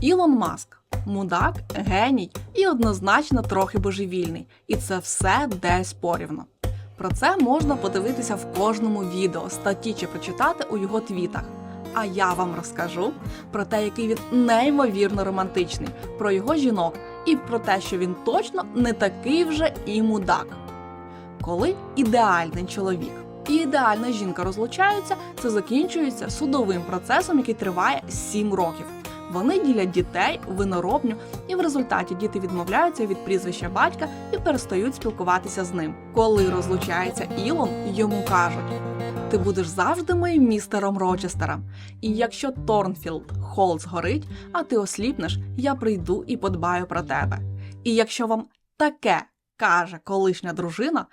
Ілон Маск мудак, геній і однозначно трохи божевільний. І це все десь порівно. Про це можна подивитися в кожному відео, статті чи прочитати у його твітах. А я вам розкажу про те, який він неймовірно романтичний, про його жінок і про те, що він точно не такий вже і мудак. Коли ідеальний чоловік і ідеальна жінка розлучаються, це закінчується судовим процесом, який триває 7 років. Вони ділять дітей, виноробню, і в результаті діти відмовляються від прізвища батька і перестають спілкуватися з ним. Коли розлучається Ілон, йому кажуть: ти будеш завжди моїм містером Рочестером. І якщо Торнфілд Холл згорить, а ти осліпнеш, я прийду і подбаю про тебе. І якщо вам таке каже колишня дружина,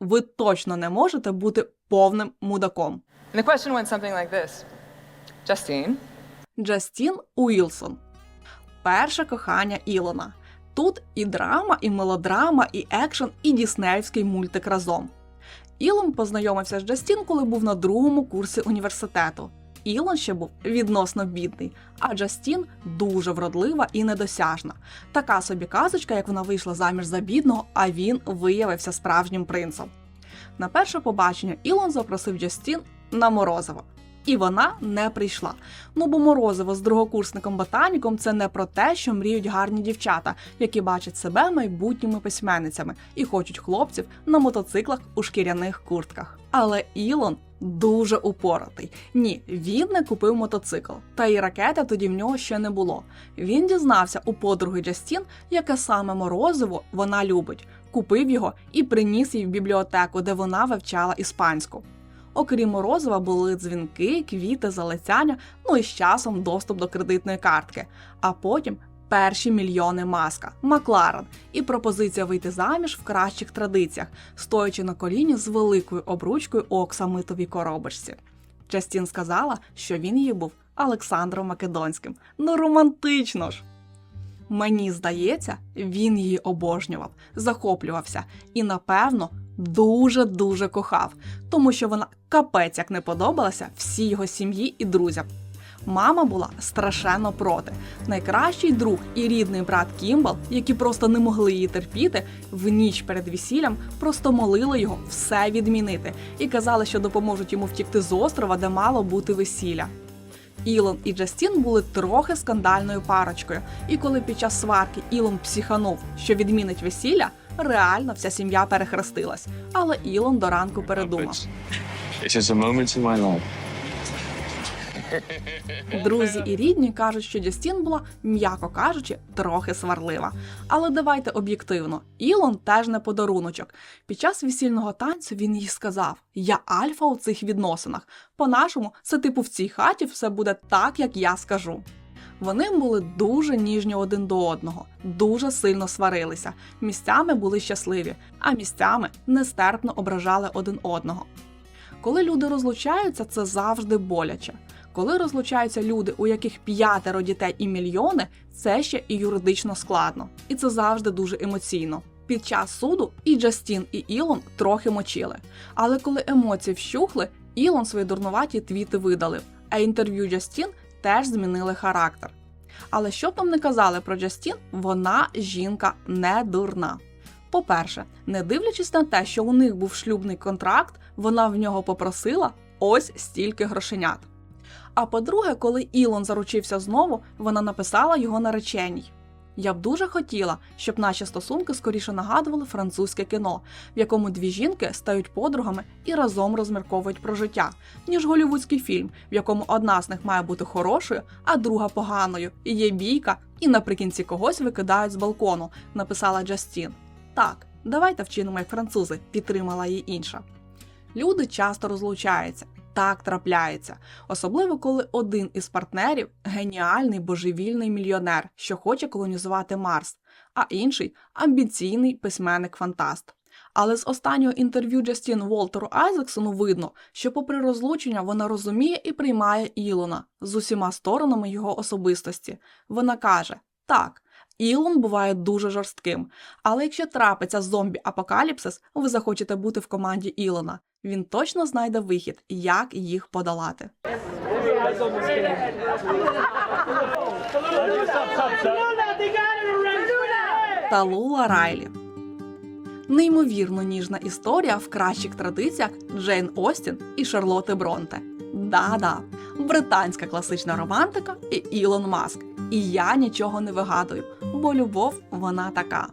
ви точно не можете бути повним мудаком. And the question went something like this Justine, Джастін Уілсон. Перше кохання Ілона. Тут і драма, і мелодрама, і екшен, і діснеївський мультик разом. Ілон познайомився з Джастін, коли був на другому курсі університету. Ілон ще був відносно бідний, а Джастін дуже вродлива і недосяжна. Така собі казочка, як вона вийшла заміж за бідного, а він виявився справжнім принцем. На перше побачення Ілон запросив Джастін на морозиво. І вона не прийшла. Ну бо морозиво з другокурсником ботаніком це не про те, що мріють гарні дівчата, які бачать себе майбутніми письменницями і хочуть хлопців на мотоциклах у шкіряних куртках. Але Ілон дуже упоратий. Ні, він не купив мотоцикл, та і ракети тоді в нього ще не було. Він дізнався у подруги Джастін, яке саме морозиво вона любить, купив його і приніс їй в бібліотеку, де вона вивчала іспанську. Окрім морозива, були дзвінки, квіти, залицяння, ну і з часом доступ до кредитної картки. А потім перші мільйони маска, Макларен і пропозиція вийти заміж в кращих традиціях, стоячи на коліні з великою обручкою у оксамитовій коробочці. Частін сказала, що він її був Олександром Македонським. Ну романтично ж! Мені здається, він її обожнював, захоплювався і, напевно, дуже дуже кохав, тому що вона капець як не подобалася всій його сім'ї і друзям. Мама була страшенно проти. Найкращий друг і рідний брат Кімбал, які просто не могли її терпіти, в ніч перед весіллям просто молили його все відмінити і казали, що допоможуть йому втікти з острова, де мало бути весілля. Ілон і Джастін були трохи скандальною парочкою, і коли під час сварки Ілон психанув, що відмінить весілля, реально вся сім'я перехрестилась. Але Ілон до ранку передумав. Друзі і рідні кажуть, що Джастін була, м'яко кажучи, трохи сварлива. Але давайте об'єктивно, Ілон теж не подаруночок. Під час весільного танцю він їй сказав: Я альфа у цих відносинах. По-нашому, це типу в цій хаті все буде так, як я скажу. Вони були дуже ніжні один до одного, дуже сильно сварилися. Місцями були щасливі, а місцями нестерпно ображали один одного. Коли люди розлучаються, це завжди боляче. Коли розлучаються люди, у яких п'ятеро дітей і мільйони, це ще і юридично складно, і це завжди дуже емоційно. Під час суду і Джастін, і Ілон трохи мочили. Але коли емоції вщухли, Ілон свої дурнуваті твіти видалив, а інтерв'ю Джастін теж змінили характер. Але що б нам не казали про Джастін, вона жінка не дурна. По-перше, не дивлячись на те, що у них був шлюбний контракт, вона в нього попросила ось стільки грошенят. А по-друге, коли Ілон заручився знову, вона написала його нареченій. Я б дуже хотіла, щоб наші стосунки скоріше нагадували французьке кіно, в якому дві жінки стають подругами і разом розмірковують про життя, ніж голівудський фільм, в якому одна з них має бути хорошою, а друга поганою, і є бійка, і наприкінці когось викидають з балкону, написала Джастін. Так, давайте вчинимо як французи, підтримала її інша. Люди часто розлучаються. Так трапляється, особливо коли один із партнерів геніальний божевільний мільйонер, що хоче колонізувати Марс, а інший амбіційний письменник-фантаст. Але з останнього інтерв'ю Джастін Волтеру Айзексону видно, що, попри розлучення, вона розуміє і приймає Ілона з усіма сторонами його особистості. Вона каже: так. Ілон буває дуже жорстким, але якщо трапиться зомбі-апокаліпсис, ви захочете бути в команді Ілона. Він точно знайде вихід, як їх подолати. Талула Райлі. Неймовірно ніжна історія в кращих традиціях Джейн Остін і Шарлоти Бронте. Да-да, британська класична романтика і Ілон Маск. І я нічого не вигадую, бо любов вона така.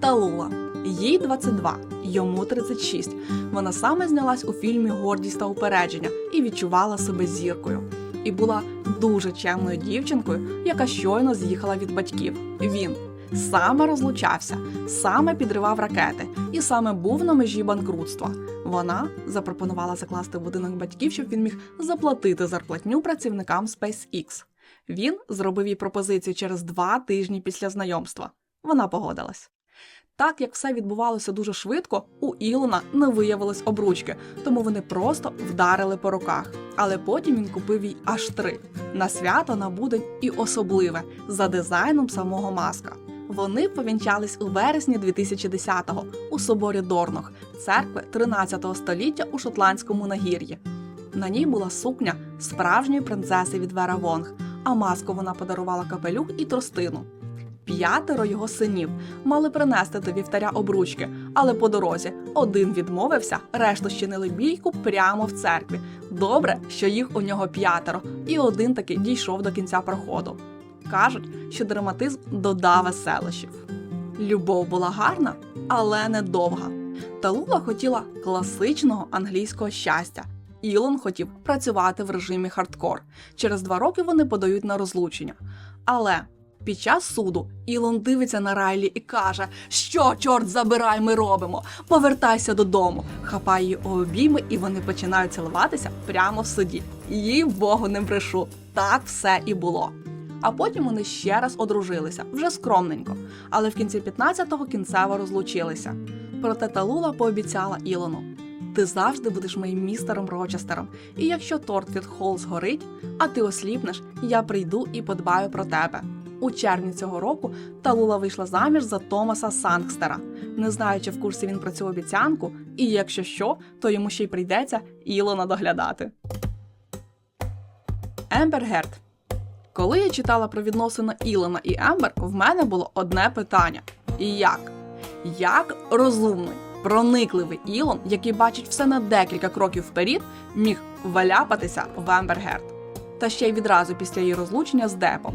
Талула. Їй 22, йому 36. Вона саме знялась у фільмі Гордість та упередження і відчувала себе зіркою. І була дуже чемною дівчинкою, яка щойно з'їхала від батьків. Він саме розлучався, саме підривав ракети і саме був на межі банкрутства. Вона запропонувала закласти будинок батьків, щоб він міг заплатити зарплатню працівникам SpaceX. Він зробив їй пропозицію через два тижні після знайомства. Вона погодилась. Так як все відбувалося дуже швидко, у Ілона не виявилось обручки, тому вони просто вдарили по руках. Але потім він купив їй аж три на свято, на будень і особливе за дизайном самого маска. Вони повінчались у вересні 2010-го у соборі Дорнох, церкви 13 століття у шотландському нагір'ї. На ній була сукня справжньої принцеси від Вера Вонг, а маску вона подарувала капелюх і тростину. П'ятеро його синів мали принести до вівтаря обручки, але по дорозі один відмовився, решту щинили бійку прямо в церкві. Добре, що їх у нього п'ятеро, і один таки дійшов до кінця проходу. Кажуть, що драматизм додав веселощів. Любов була гарна, але недовга. Талула хотіла класичного англійського щастя. Ілон хотів працювати в режимі хардкор. Через два роки вони подають на розлучення. Але під час суду Ілон дивиться на Райлі і каже: Що, чорт забирай, ми робимо? Повертайся додому. Хапає її у обійми, і вони починають цілуватися прямо в суді. Їй Богу не брешу. Так все і було. А потім вони ще раз одружилися, вже скромненько. Але в кінці 15-го кінцево розлучилися. Проте Талула пообіцяла Ілону: ти завжди будеш моїм містером Рочестером. І якщо торт від Холл згорить, а ти осліпнеш, я прийду і подбаю про тебе. У червні цього року Талула вийшла заміж за Томаса Сангстера, не знаючи в курсі він про цю обіцянку, і якщо що, то йому ще й прийдеться Ілона доглядати. Ембер Герд. Коли я читала про відносини Ілона і Ембер, в мене було одне питання: як? Як розумний, проникливий Ілон, який бачить все на декілька кроків вперед, міг валяпатися в Ембер Герд? Та ще й відразу після її розлучення з Депом.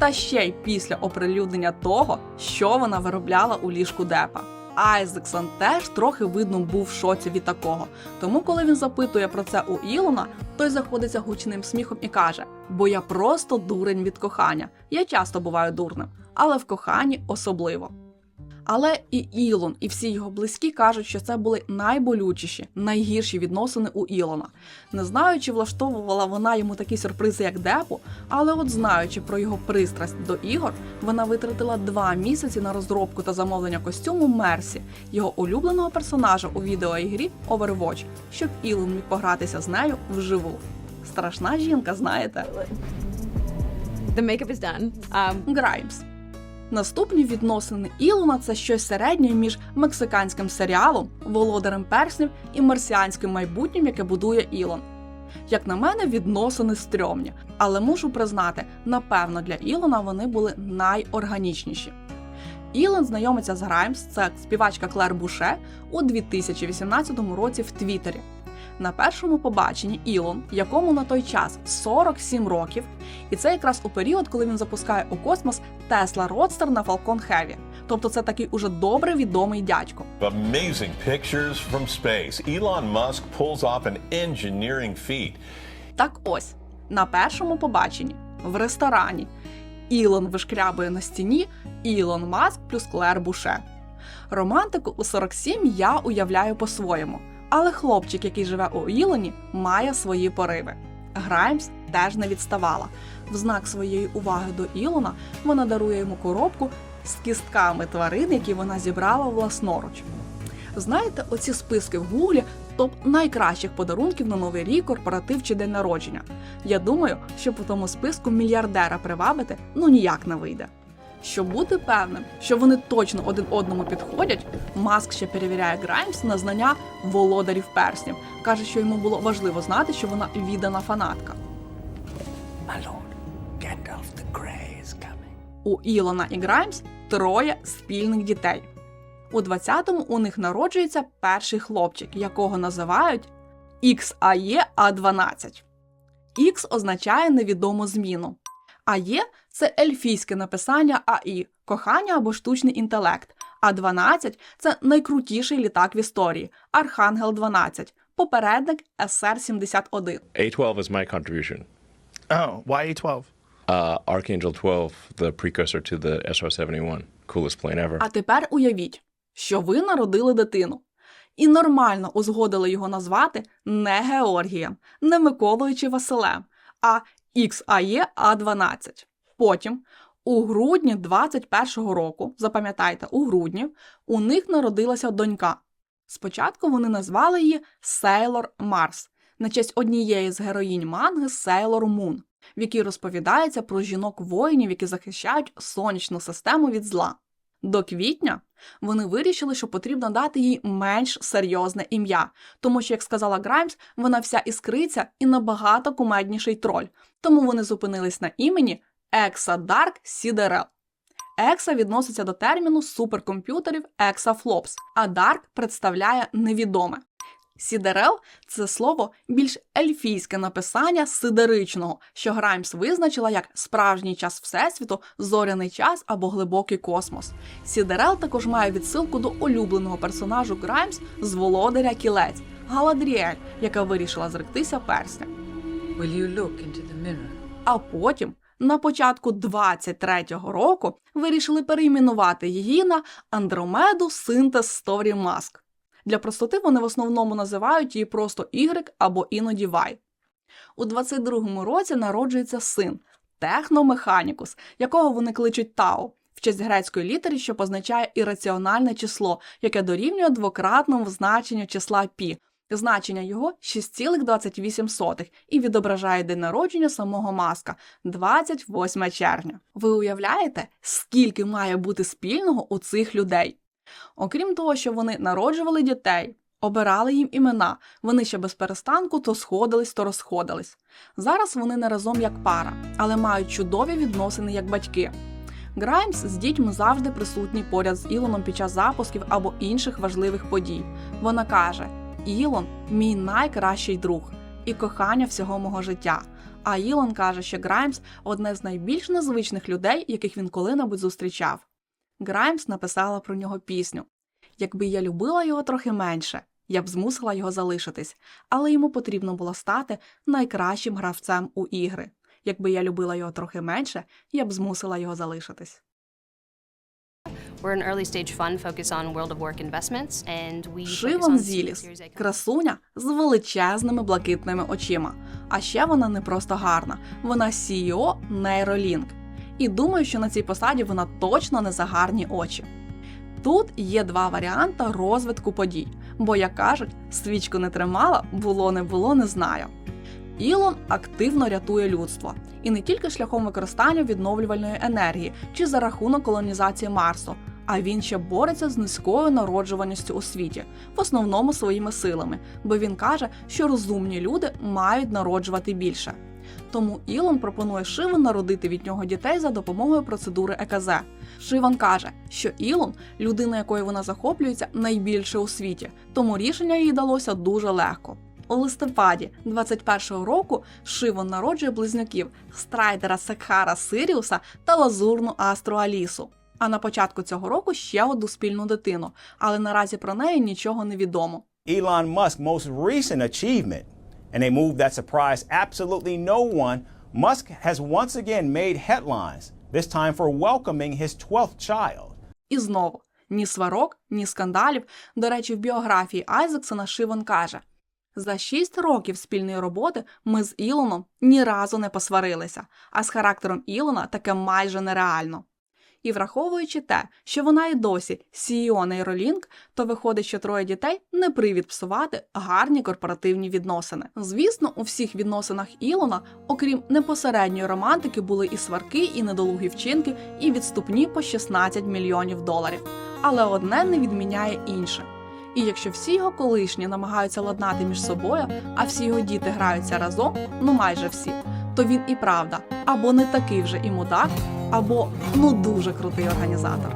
Та ще й після оприлюднення того, що вона виробляла у ліжку Депа. Айзексон теж трохи видно був в шоці від такого. Тому, коли він запитує про це у Ілона, той заходиться гучним сміхом і каже: Бо я просто дурень від кохання. Я часто буваю дурним, але в коханні особливо. Але і Ілон, і всі його близькі кажуть, що це були найболючіші, найгірші відносини у Ілона. Не знаю, чи влаштовувала вона йому такі сюрпризи, як Депу, але от знаючи про його пристрасть до ігор, вона витратила два місяці на розробку та замовлення костюму Мерсі, його улюбленого персонажа у відеоігрі Overwatch, щоб Ілон міг погратися з нею вживу. Страшна жінка, знаєте. The makeup is done. Um, Граймс. Наступні відносини Ілона це щось середнє між мексиканським серіалом, володарем перснів і марсіанським майбутнім, яке будує Ілон. Як на мене, відносини стрьомні, але мушу признати, напевно, для Ілона вони були найорганічніші. Ілон знайомиться з Граймс, це співачка Клер Буше, у 2018 році в Твіттері. На першому побаченні Ілон, якому на той час 47 років, і це якраз у період, коли він запускає у космос Tesla Roadster на Falcon Heavy. Тобто це такий уже добре відомий дядько. Amazing pictures from space. Elon Musk pulls off an engineering feat. Так ось, на першому побаченні, в ресторані, Ілон вишкрябує на стіні Ілон Маск плюс Клер Буше. Романтику у 47 я уявляю по-своєму, але хлопчик, який живе у Ілоні, має свої пориви. Граймс теж не відставала. В знак своєї уваги до Ілона вона дарує йому коробку з кістками тварин, які вона зібрала власноруч. Знаєте, оці списки в гуглі топ найкращих подарунків на новий рік, корпоратив чи день народження. Я думаю, що по тому списку мільярдера привабити ну ніяк не вийде. Щоб бути певним, що вони точно один одному підходять, Маск ще перевіряє Граймс на знання володарів перснів. каже, що йому було важливо знати, що вона віддана фанатка. У Ілона і Граймс троє спільних дітей. У 20-му у них народжується перший хлопчик, якого називають XAE A12. X означає невідому зміну. АЄ це ельфійське написання АІ кохання або штучний інтелект. А 12 це найкрутіший літак в історії Архангел 12, попередник СР-71. A12 is my contribution. Oh, why A12? Uh, Archangel 12, the precursor to the SR 71. Coolest plane ever. А тепер уявіть, що ви народили дитину. І нормально узгодили його назвати не Георгієм, не Миколою чи Василем, а XAE A12. Потім, у грудні 21-го року, запам'ятайте, у грудні, у них народилася донька. Спочатку вони назвали її Сейлор Марс на честь однієї з героїнь манги Сейлор Мун, в якій розповідається про жінок-воїнів, які захищають сонячну систему від зла. До квітня вони вирішили, що потрібно дати їй менш серйозне ім'я, тому що, як сказала Граймс, вона вся іскриця і набагато кумедніший троль. Тому вони зупинились на імені Екса Дарк Сідерел. Екса відноситься до терміну суперкомп'ютерів Ексафлопс, а Дарк представляє невідоме. Сідерел це слово більш ельфійське написання сидеричного, що Граймс визначила як справжній час Всесвіту, зоряний час або глибокий космос. Сідерел також має відсилку до улюбленого персонажу Граймс з володаря кілець Галадріель, яка вирішила зректися персня. Will you look into the mirror? А потім, на початку 23-го року, вирішили перейменувати її на Андромеду Синтез Story Mask. Для простоти вони в основному називають її просто Y або іноді Y. У 22-му році народжується син Техномеханікус, якого вони кличуть Тау, в честь грецької літери, що позначає ірраціональне число, яке дорівнює двократному значенню числа π. Значення його 6,28 і відображає день народження самого маска 28 червня. Ви уявляєте, скільки має бути спільного у цих людей? Окрім того, що вони народжували дітей, обирали їм імена, вони ще без перестанку то сходились, то розходились. Зараз вони не разом як пара, але мають чудові відносини як батьки. Граймс з дітьми завжди присутній поряд з Ілоном під час запусків або інших важливих подій. Вона каже: Ілон мій найкращий друг і кохання всього мого життя. А Ілон каже, що Граймс одне з найбільш незвичних людей, яких він коли-небудь зустрічав. Граймс написала про нього пісню. Якби я любила його трохи менше, я б змусила його залишитись, але йому потрібно було стати найкращим гравцем у ігри. Якби я любила його трохи менше, я б змусила його залишитись. We're an early stage fund focused on world of work investments, and we focus Зіліс красуня з величезними блакитними очима. А ще вона не просто гарна, вона CEO Neuralink. І думаю, що на цій посаді вона точно не за гарні очі. Тут є два варіанти розвитку подій, бо, як кажуть, свічку не тримала, було не було, не знаю. Ілон активно рятує людство і не тільки шляхом використання відновлювальної енергії чи за рахунок колонізації Марсу, а він ще бореться з низькою народжуваністю у світі, в основному своїми силами, бо він каже, що розумні люди мають народжувати більше. Тому Ілон пропонує Шиван народити від нього дітей за допомогою процедури ЕКЗ. Шиван каже, що Ілон людина, якою вона захоплюється, найбільше у світі, тому рішення їй далося дуже легко. У листопаді 21-го року Шивон народжує близнюків страйдера Секхара Сиріуса та лазурну Астру Алісу. А на початку цього року ще одну спільну дитину, але наразі про неї нічого не відомо. Elon Musk's most recent achievement, and a move that surprised absolutely no one, Musk has once again made headlines, this time for welcoming his 12th child. І знову ні сварок, ні скандалів. До речі, в біографії Айзексона Шивон каже: за шість років спільної роботи ми з Ілоном ні разу не посварилися, а з характером Ілона таке майже нереально. І враховуючи те, що вона і досі CEO Neuralink, то виходить, що троє дітей не привід псувати гарні корпоративні відносини. Звісно, у всіх відносинах Ілона, окрім непосередньої романтики, були і сварки, і недолугі вчинки, і відступні по 16 мільйонів доларів. Але одне не відміняє інше. І якщо всі його колишні намагаються ладнати між собою, а всі його діти граються разом, ну майже всі, то він і правда або не такий вже і мудак, або ну дуже крутий організатор.